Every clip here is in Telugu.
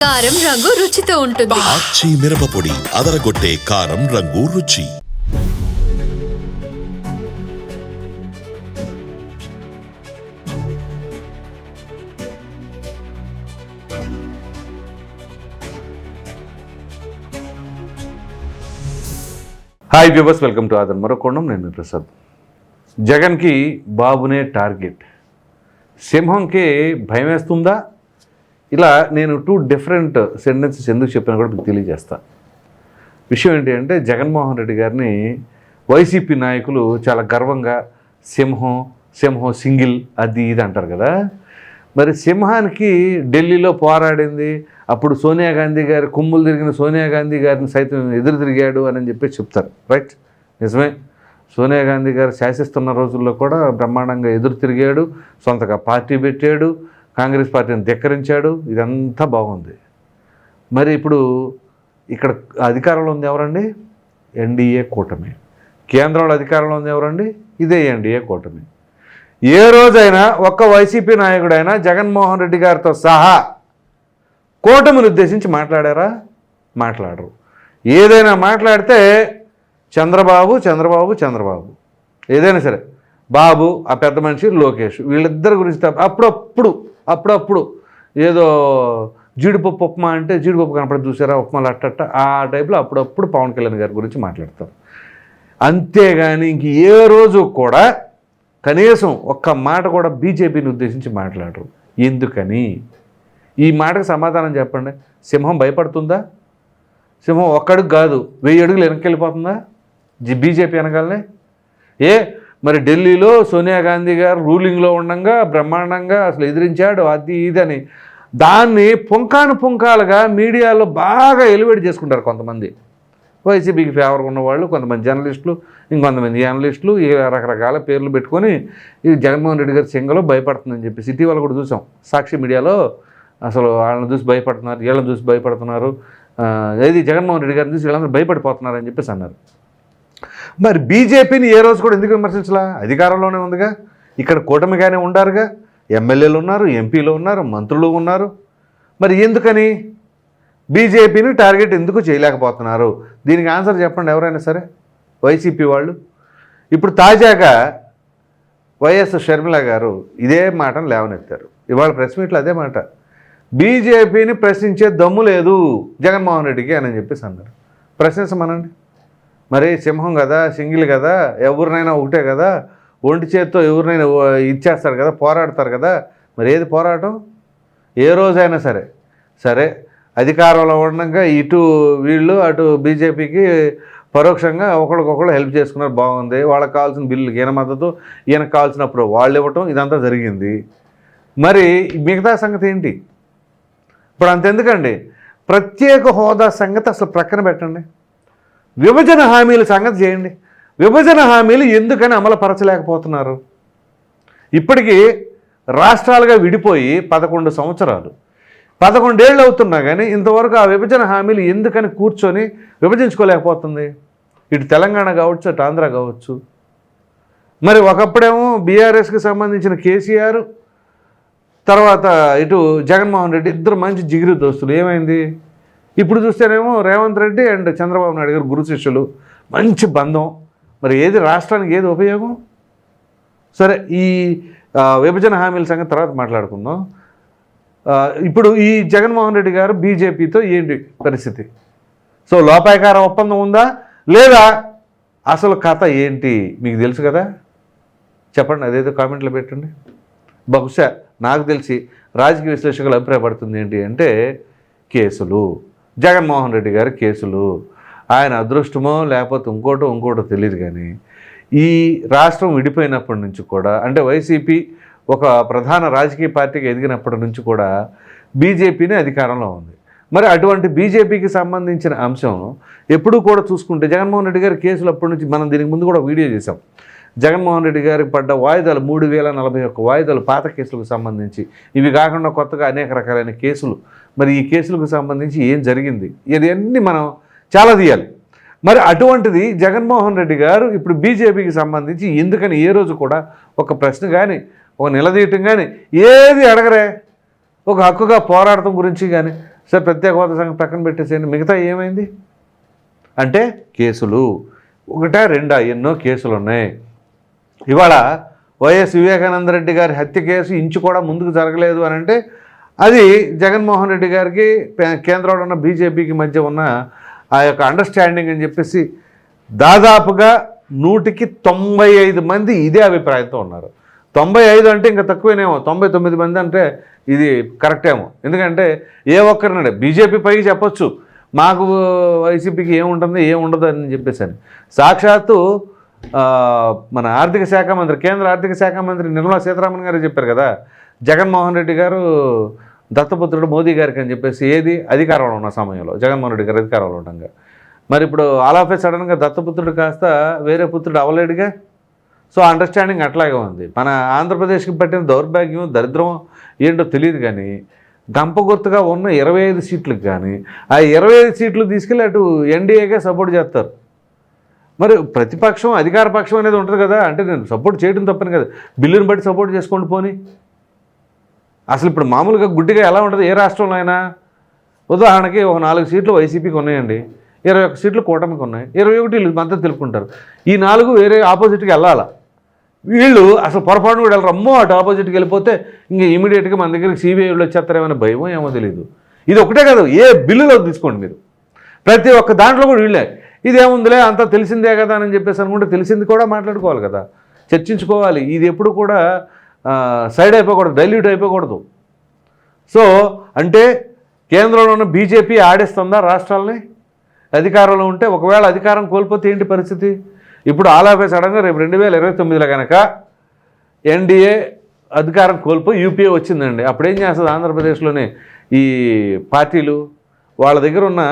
కారం రంగు రుచితో ఉంటుంది. ఆచి మిరపపొడి అదరగొట్టే కారం రంగు రుచి. Hi viewers welcome to other మరో కోణం నేను ప్రసాద్ జగన్కి బాబునే టార్గెట్ సింహంకి భయం వేస్తుందా ఇలా నేను టూ డిఫరెంట్ సెంటెన్సెస్ ఎందుకు చెప్పినా కూడా మీకు తెలియజేస్తా. విషయం ఏంటి అంటే జగన్మోహన్ రెడ్డి గారిని వైసీపీ నాయకులు చాలా గర్వంగా సింహం సింహం సింగిల్ అది ఇది అంటారు కదా. మరి సింహానికి ఢిల్లీలో పోరాడింది అప్పుడు సోనియా గాంధీ గారి కుమ్ములు తిరిగిన సోనియా గాంధీ గారిని సైతం ఎదురు తిరిగాడు అని చెప్పి చెప్తారు. రైట్ నిజమే. సోనియా గాంధీ గారు శాసిస్తున్న రోజుల్లో కూడా బ్రహ్మాండంగా ఎదురు తిరిగాడు సొంతగా పార్టీ పెట్టాడు కాంగ్రెస్ పార్టీని ధిక్కరించాడు. ఇదంతా బాగుంది. మరి ఇప్పుడు ఇక్కడ అధికారంలో ఉంది ఎవరండి? ఎన్డీఏ కూటమి. కేంద్రంలో అధికారంలో ఉంది ఎవరండి? ఇదే ఎన్డీఏ కూటమి. ఏ రోజైనా ఒక్క వైసీపీ నాయకుడైనా జగన్మోహన్ రెడ్డి గారితో సహా కూటమిని ఉద్దేశించి మాట్లాడారా? మాట్లాడరు. ఏదైనా మాట్లాడితే చంద్రబాబు చంద్రబాబు చంద్రబాబు. ఏదైనా సరే బాబు ఆ పెద్ద మనిషి లోకేష్ వీళ్ళిద్దరి గురించి తప్ప అప్పుడప్పుడు అప్పుడప్పుడు ఏదో జీడిపప్పు ఉప్మా అంటే జీడిపప్పు కనపడి చూసారా? ఉప్మాలు అట్టట్ట ఆ టైప్లో అప్పుడప్పుడు పవన్ కళ్యాణ్ గారి గురించి మాట్లాడతారు అంతేగాని ఇంక ఏ రోజు కూడా కనీసం ఒక్క మాట కూడా బీజేపీని ఉద్దేశించి మాట్లాడరు. ఎందుకని? ఈ మాటకు సమాధానం చెప్పండి. సింహం భయపడుతుందా? సింహం ఒక్కడికి కాదు వెయ్యి అడుగులు వెనక్కి వెళ్ళిపోతుందా? బీజేపీ అనగాలనే ఏ మరి ఢిల్లీలో సోనియా గాంధీ గారు రూలింగ్లో ఉండగా బ్రహ్మాండంగా అసలు ఎదిరించాడు. అది ఇది అని దాన్ని పుంకాను పుంకాలుగా మీడియాలో బాగా ఎలివేట్ చేసుకుంటారు కొంతమంది. వైసీపీకి ఫేవర్గా ఉన్నవాళ్ళు కొంతమంది జర్నలిస్టులు ఇంకొంతమంది జర్నలిస్టులు ఈ రకరకాల పేర్లు పెట్టుకొని ఈ జగన్మోహన్ రెడ్డి గారి సింగలో భయపడుతుందని చెప్పి సిటీ వాళ్ళు కూడా చూసాం. సాక్షి మీడియాలో అసలు వాళ్ళని చూసి భయపడుతున్నారు వీళ్ళని చూసి భయపడుతున్నారు. ఏది జగన్మోహన్ రెడ్డి గారిని చూసి వీళ్ళందరూ భయపడిపోతున్నారు అని చెప్పేసి అన్నారు. మరి బీజేపీని ఏ రోజు కూడా ఎందుకు విమర్శించలా? అధికారంలోనే ఉందిగా. ఇక్కడ కూటమిగానే ఉండారుగా. ఎమ్మెల్యేలు ఉన్నారు ఎంపీలు ఉన్నారు మంత్రులు ఉన్నారు. మరి ఎందుకని? బీజేపీని టార్గెట్ ఎందుకు చేయలేకపోతున్నారు? దీనికి ఆన్సర్ చెప్పండి ఎవరైనా సరే. వైసీపీ వాళ్ళు. ఇప్పుడు తాజాగా వైఎస్ షర్మిల గారు ఇదే మాటను లేవనెత్తారు. ఇవాళ ప్రెస్ మీట్లో అదే మాట. బీజేపీని ప్రశ్నించే దమ్ము లేదు జగన్మోహన్ రెడ్డికి అని చెప్పేసి అన్నారు ప్రశ్నించమనండి. మరి సింహం కదా సింగిల్ కదా ఎవరినైనా ఒకటే కదా ఒంటి చేత్తో ఎవరినైనా ఇచ్చేస్తారు కదా పోరాడతారు కదా మరి ఏది పోరాటం? ఏ రోజైనా సరే. సరే అధికారంలో ఉండగా ఇటు వీళ్ళు అటు బీజేపీకి పరోక్షంగా ఒకరికొకరు హెల్ప్ చేసుకున్నారు బాగుంది. వాళ్ళకి కావాల్సిన బిల్లు ఈయన మద్దతు ఈయనకు కావాల్సినప్పుడు వాళ్ళు ఇవ్వటం ఇదంతా జరిగింది. మరి మిగతా సంగతి ఏంటి? ఇప్పుడు అంతెందుకండి. ప్రత్యేక హోదా సంగతి అసలు ప్రక్కన పెట్టండి. విభజన హామీల సంగతి చేయండి. విభజన హామీలు ఎందుకని అమలుపరచలేకపోతున్నారు? ఇప్పటికీ రాష్ట్రాలుగా విడిపోయి పదకొండు సంవత్సరాలు. పదకొండేళ్ళు అవుతున్నా కానీ ఇంతవరకు ఆ విభజన హామీలు ఎందుకని కూర్చొని విభజించుకోలేకపోతుంది? ఇటు తెలంగాణ కావచ్చు అటు ఆంధ్ర కావచ్చు. మరి ఒకప్పుడేమో బీఆర్ఎస్కి సంబంధించిన కేసీఆర్ తర్వాత ఇటు జగన్మోహన్ రెడ్డి ఇద్దరు మంచి జిగిరి దోస్తులు. ఏమైంది? ఇప్పుడు చూస్తేనేమో రేవంత్ రెడ్డి అండ్ చంద్రబాబు నాయుడు గారు గురు శిష్యులు. మంచి బంధం. మరి ఏది రాష్ట్రానికి ఏది ఉపయోగం? సరే ఈ విభజన హామీల సంగతి తర్వాత మాట్లాడుకుందాం. ఇప్పుడు ఈ జగన్మోహన్ రెడ్డి గారు బీజేపీతో ఏంటి పరిస్థితి? సో లోపాయకార ఒప్పందం ఉందా? లేదా అసలు కథ ఏంటి? మీకు తెలుసు కదా? చెప్పండి అదేదో కామెంట్లో పెట్టండి. బహుశా నాకు తెలిసి రాజకీయ విశ్లేషకులు అభిప్రాయపడుతుంది ఏంటి అంటే కేసులు. జగన్మోహన్ రెడ్డి గారి కేసులు. ఆయన అదృష్టమో లేకపోతే ఇంకోటో ఇంకోటో తెలియదు కానీ ఈ రాష్ట్రం విడిపోయినప్పటి నుంచి కూడా అంటే వైసీపీ ఒక ప్రధాన రాజకీయ పార్టీకి ఎదిగినప్పటి నుంచి కూడా బీజేపీనే అధికారంలో ఉంది. మరి అటువంటి బీజేపీకి సంబంధించిన అంశం ఎప్పుడూ కూడా చూసుకుంటే జగన్మోహన్ రెడ్డి గారి కేసులు అప్పటి నుంచి మనం దీనికి ముందు కూడా వీడియో చేసాం జగన్మోహన్ రెడ్డి గారికి పడ్డ వాయిదాలు మూడు వేల నలభై ఒక్క వాయిదాలు పాత కేసులకు సంబంధించి. ఇవి కాకుండా కొత్తగా అనేక రకాలైన కేసులు మరి ఈ కేసులకు సంబంధించి ఏం జరిగింది? ఇవన్నీ మనం చాలా తీయాలి. మరి అటువంటిది జగన్మోహన్ రెడ్డి గారు ఇప్పుడు బీజేపీకి సంబంధించి ఎందుకని ఏ రోజు కూడా ఒక ప్రశ్న కానీ ఒక నిలదీయటం కానీ ఏది అడగరే? ఒక హక్కుగా పోరాడటం గురించి కానీ సరే ప్రత్యేక హోదా సంఘం పక్కన పెట్టేసేయండి. మిగతా ఏమైంది? అంటే కేసులు. ఒకటా రెండా? ఎన్నో కేసులు ఉన్నాయి ఇవాళ వైఎస్ వివేకానంద రెడ్డి గారి హత్య కేసు ఇంచు కూడా ముందుకు జరగలేదు అని అంటే అది జగన్మోహన్ రెడ్డి గారికి కేంద్రంలో ఉన్న బీజేపీకి మధ్య ఉన్న ఆ యొక్క అండర్స్టాండింగ్ అని చెప్పేసి దాదాపుగా నూటికి తొంభై ఐదు మంది ఇదే అభిప్రాయంతో ఉన్నారు. తొంభై ఐదు అంటే ఇంకా తక్కువేనేమో తొంభై తొమ్మిది మంది అంటే ఇది కరెక్టేమో. ఎందుకంటే ఏ ఒక్కరినండి బీజేపీ పైకి చెప్పొచ్చు మాకు వైసీపీకి ఏముంటుంది ఏముండదు అని చెప్పేసి అని. సాక్షాత్తు మన ఆర్థిక శాఖ మంత్రి కేంద్ర ఆర్థిక శాఖ మంత్రి నిర్మలా సీతారామన్ గారు చెప్పారు కదా జగన్మోహన్ రెడ్డి గారు దత్తపుత్రుడు మోదీ గారికి అని చెప్పేసి ఏది అధికారంలో ఉన్న సమయంలో జగన్మోహన్ రెడ్డి గారు అధికారంలో ఉండగా. మరి ఇప్పుడు ఆల్ ఆఫ్ ఏ సడన్గా దత్తపుత్రుడు కాస్త వేరే పుత్రుడు అవ్వలేడుగా? సో అండర్స్టాండింగ్ అట్లాగే ఉంది. మన ఆంధ్రప్రదేశ్కి పట్టిన దౌర్భాగ్యం దరిద్రం ఏంటో తెలియదు కానీ గంప గుర్తుగా ఉన్న ఇరవై ఐదు సీట్లకు కానీ ఆ ఇరవై ఐదు సీట్లు తీసుకెళ్ళి అటు ఎన్డీఏకే సపోర్ట్ చేస్తారు. మరి ప్రతిపక్షం అధికార పక్షం అనేది ఉంటుంది కదా? అంటే నేను సపోర్ట్ చేయడం తప్పని కదా. బిల్లుని బట్టి సపోర్ట్ చేసుకోండి పోనీ. అసలు ఇప్పుడు మామూలుగా గుడ్డిగా ఎలా ఉంటుంది? ఏ రాష్ట్రంలో అయినా? ఉదాహరణకి ఒక నాలుగు సీట్లు వైసీపీకి ఉన్నాయండి. ఇరవై ఒక్క సీట్లు కూటమికి ఉన్నాయి. ఇరవై ఒకటి వీళ్ళు మద్దతు తెలుపుకుంటారు. ఈ నాలుగు వేరే ఆపోజిట్కి వెళ్ళాలా? వీళ్ళు అసలు పొరపాటు కూడా వెళ్ళరు. అమ్మో అటు ఆపోజిట్కి వెళ్ళిపోతే ఇంకా ఇమీడియట్గా మన దగ్గరికి సిబిఐ వాళ్ళు వచ్చేస్తారేమో భయమో ఏమో తెలియదు ఇది ఒకటే కాదు ఏ బిల్లులో తీసుకోండి మీరు. ప్రతి ఒక్క దాంట్లో కూడా వీళ్ళే. ఇదేముందిలే అంతా తెలిసిందే కదా అని చెప్పేసి అనుకుంటే తెలిసింది కూడా మాట్లాడుకోవాలి కదా. చర్చించుకోవాలి. ఇది ఎప్పుడు కూడా సైడ్ అయిపోకూడదు డైల్యూట్ అయిపోకూడదు. సో అంటే కేంద్రంలో ఉన్న బీజేపీ ఆడేస్తుందా రాష్ట్రాలని? అధికారంలో ఉంటే ఒకవేళ అధికారం కోల్పోతే ఏంటి పరిస్థితి? ఇప్పుడు ఆలాపే సడన్గా రేపు రెండు వేల ఇరవై తొమ్మిదిలో కనుక ఎన్డీఏ అధికారం కోల్పోయి యూపీఏ వచ్చిందండి. అప్పుడేం చేస్తుంది ఆంధ్రప్రదేశ్లోనే ఈ పార్టీలు? వాళ్ళ దగ్గర ఉన్న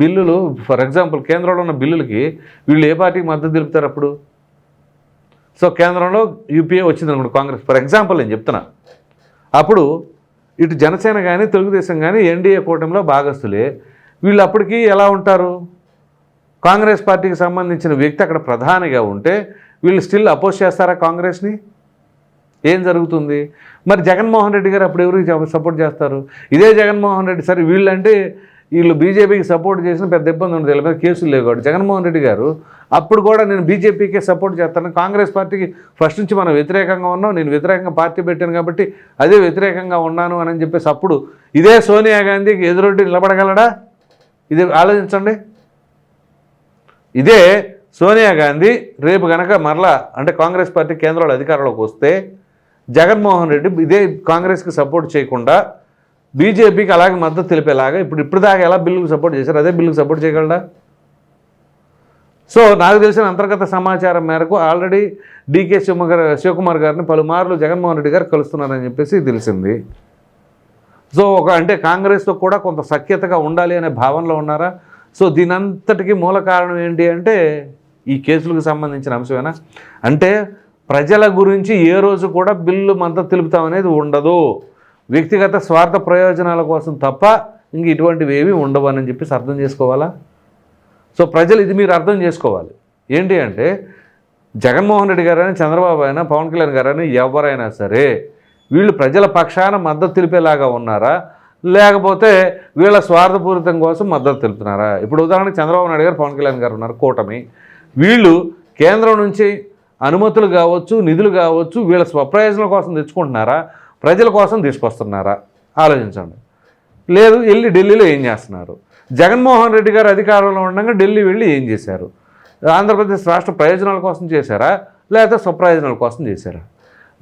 బిల్లులు ఫర్ ఎగ్జాంపుల్ కేంద్రంలో ఉన్న బిల్లులకి వీళ్ళు ఏ పార్టీకి మద్దతు తెలుపుతారు అప్పుడు? సో కేంద్రంలో యూపీఏ వచ్చింది అనుకోండి కాంగ్రెస్. ఫర్ ఎగ్జాంపుల్ నేను చెప్తున్నా. అప్పుడు ఇటు జనసేన కానీ తెలుగుదేశం కానీ ఎన్డీఏ కూటమిలో భాగస్తులే వీళ్ళు అప్పటికి ఎలా ఉంటారు? కాంగ్రెస్ పార్టీకి సంబంధించిన వ్యక్తి అక్కడ ప్రధానిగా ఉంటే వీళ్ళు స్టిల్ అపోజ్ చేస్తారా కాంగ్రెస్ని? ఏం జరుగుతుంది? మరి జగన్మోహన్ రెడ్డి గారు అప్పుడు ఎవరికి సపోర్ట్ చేస్తారు? ఇదే జగన్మోహన్ రెడ్డి. సరే వీళ్ళంటే వీళ్ళు బీజేపీకి సపోర్ట్ చేసిన పెద్ద ఇబ్బంది ఉండదు. వీళ్ళ మీద కేసులు లేవు కాబట్టి. జగన్మోహన్ రెడ్డి గారు అప్పుడు కూడా నేను బీజేపీకే సపోర్ట్ చేస్తాను. కాంగ్రెస్ పార్టీకి ఫస్ట్ నుంచి మనం వ్యతిరేకంగా ఉన్నాం. నేను వ్యతిరేకంగా పార్టీ పెట్టాను కాబట్టి అదే వ్యతిరేకంగా ఉన్నాను అని చెప్పేసి అప్పుడు ఇదే సోనియా గాంధీకి ఎదురొడ్డి నిలబడగలడా? ఇది ఆలోచించండి. ఇదే సోనియా గాంధీ రేపు గనక మరలా అంటే కాంగ్రెస్ పార్టీ కేంద్రంలో అధికారంలోకి వస్తే జగన్మోహన్ రెడ్డి ఇదే కాంగ్రెస్కి సపోర్ట్ చేయకుండా బీజేపీకి అలాగే మద్దతు తెలిపేలాగా ఇప్పుడు ఇప్పుడు దాకా ఎలా బిల్లుకు సపోర్ట్ చేశారు? అదే బిల్లుకు సపోర్ట్ చేయగలడా? సో నాకు తెలిసిన అంతర్గత సమాచారం మేరకు ఆల్రెడీ డీకే శివకుమార్ శివకుమార్ గారిని పలుమార్లు జగన్మోహన్ రెడ్డి గారు కలుస్తున్నారని చెప్పేసి తెలిసింది. సో ఒక అంటే కాంగ్రెస్తో కూడా కొంత సఖ్యతగా ఉండాలి అనే భావనలో ఉన్నారా? సో దీనంతటికీ మూల కారణం ఏంటి అంటే ఈ కేసులకు సంబంధించిన అంశమేనా? అంటే ప్రజల గురించి ఏ రోజు కూడా బిల్లు మద్దతు తెలుపుతామనేది ఉండదు. వ్యక్తిగత స్వార్థ ప్రయోజనాల కోసం తప్ప ఇంక ఇటువంటివి ఏవి ఉండవని చెప్పేసి అర్థం చేసుకోవాలా? సో ప్రజలు ఇది మీరు అర్థం చేసుకోవాలి. ఏంటి అంటే జగన్మోహన్ రెడ్డి గారైనా చంద్రబాబు అయినా పవన్ కళ్యాణ్ గారైనా ఎవరైనా సరే వీళ్ళు ప్రజల పక్షాన మద్దతు తెలిపేలాగా ఉన్నారా? లేకపోతే వీళ్ళ స్వార్థపూరితం కోసం మద్దతు తెలుపుతున్నారా? ఇప్పుడు ఉదాహరణకు చంద్రబాబు నాయుడు గారు పవన్ కళ్యాణ్ గారు ఉన్నారు కూటమి. వీళ్ళు కేంద్రం నుంచి అనుమతులు కావచ్చు నిధులు కావచ్చు వీళ్ళ స్వప్రయోజనం కోసం తెచ్చుకుంటున్నారా? ప్రజల కోసం తీసుకొస్తున్నారా? ఆలోచించండి. లేదు వెళ్ళి ఢిల్లీలో ఏం చేస్తున్నారు? జగన్మోహన్ రెడ్డి గారు అధికారంలో ఉండగా ఢిల్లీ వెళ్ళి ఏం చేశారు? ఆంధ్రప్రదేశ్ రాష్ట్ర ప్రయోజనాల కోసం చేశారా? లేకపోతే స్వప్రయోజనాల కోసం చేశారా?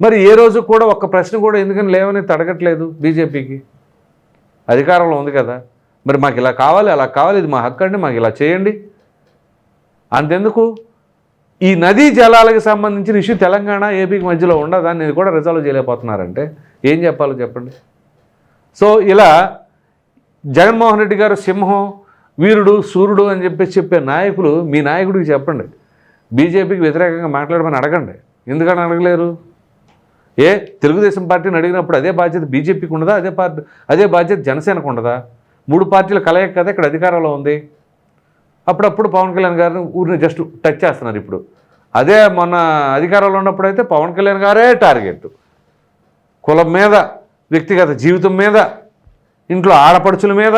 మరి ఏ రోజు కూడా ఒక్క ప్రశ్న కూడా ఎందుకని లేవని తడగట్లేదు బీజేపీకి? అధికారంలో ఉంది కదా. మరి మాకు ఇలా కావాలి అలా కావాలి ఇది మా హక్కు అండి మాకు ఇలా చేయండి. అంతెందుకు? ఈ నదీ జలాలకు సంబంధించిన ఇష్యూ తెలంగాణ ఏపీకి మధ్యలో ఉండదా ఇది కూడా రిజాల్వ్ చేయలేకపోతున్నారంటే ఏం చెప్పాలో చెప్పండి. సో ఇలా జగన్మోహన్ రెడ్డి గారు సింహం వీరుడు సూర్యుడు అని చెప్పేసి చెప్పే నాయకులు మీ నాయకుడికి చెప్పండి. బీజేపీకి వ్యతిరేకంగా మాట్లాడమని అడగండి. ఎందుకని అడగలేరు? ఏ తెలుగుదేశం పార్టీని అడిగినప్పుడు అదే బాధ్యత బీజేపీకి ఉండదా? అదే పార్టీ అదే బాధ్యత జనసేనకు ఉండదా? మూడు పార్టీల కలయిక కదా ఇక్కడ అధికారంలో ఉంది. అప్పుడప్పుడు పవన్ కళ్యాణ్ గారిని ఊరిని జస్ట్ టచ్ చేస్తున్నారు ఇప్పుడు. అదే మొన్న అధికారంలో ఉన్నప్పుడు అయితే పవన్ కళ్యాణ్ గారే టార్గెట్. కులం మీద వ్యక్తిగత జీవితం మీద ఇంట్లో ఆడపడుచుల మీద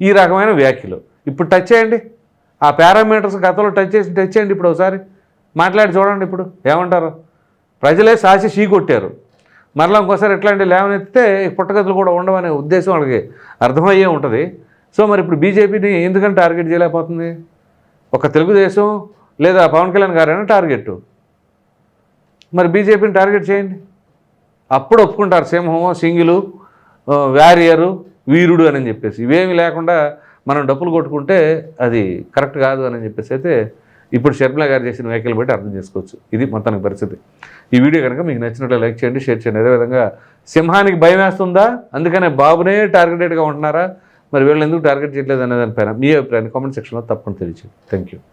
ఈ రకమైన వ్యాఖ్యలు. ఇప్పుడు టచ్ చేయండి. ఆ పారామీటర్స్ గతంలో టచ్ చేసి టచ్ చేయండి ఇప్పుడు ఒకసారి. మాట్లాడి చూడండి ఇప్పుడు. ఏమంటారు? ప్రజలే సాసి షీ కొట్టారు. మరలా ఇంకోసారి ఎట్లాంటి లేవనెత్తితే పుట్టగతులు కూడా ఉండవనే ఉద్దేశం వాళ్ళకి అర్థమయ్యే ఉంటుంది. సో మరి ఇప్పుడు బీజేపీని ఎందుకని టార్గెట్ చేయలేకపోతుంది? ఒక తెలుగుదేశం లేదా పవన్ కళ్యాణ్ గారైనా టార్గెట్ మరి బీజేపీని టార్గెట్ చేయండి. అప్పుడు ఒప్పుకుంటారు సింహము సింగిలు వ్యారియరు వారియరు వీరుడు అని చెప్పేసి. ఇవేమి లేకుండా మనం డప్పులు కొట్టుకుంటే అది కరెక్ట్ కాదు అని చెప్పేసి అయితే ఇప్పుడు షర్మిల గారు చేసిన వ్యాఖ్యలు బట్టి అర్థం చేసుకోవచ్చు. ఇది మొత్తానికి పరిస్థితి. ఈ వీడియో కనుక మీకు నచ్చినట్లు లైక్ చేయండి షేర్ చేయండి. అదేవిధంగా సింహానికి భయం వేస్తుందా? అందుకనే బాబునే టార్గెటెడ్గా ఉంటున్నారా? మరి వీళ్ళు ఎందుకు టార్గెట్ చేయట్లేదు అనే దానిపైన మీ అభిప్రాయాన్ని కామెంట్ సెక్షన్లో తప్పకుండా తెలియచేయండి. Thank you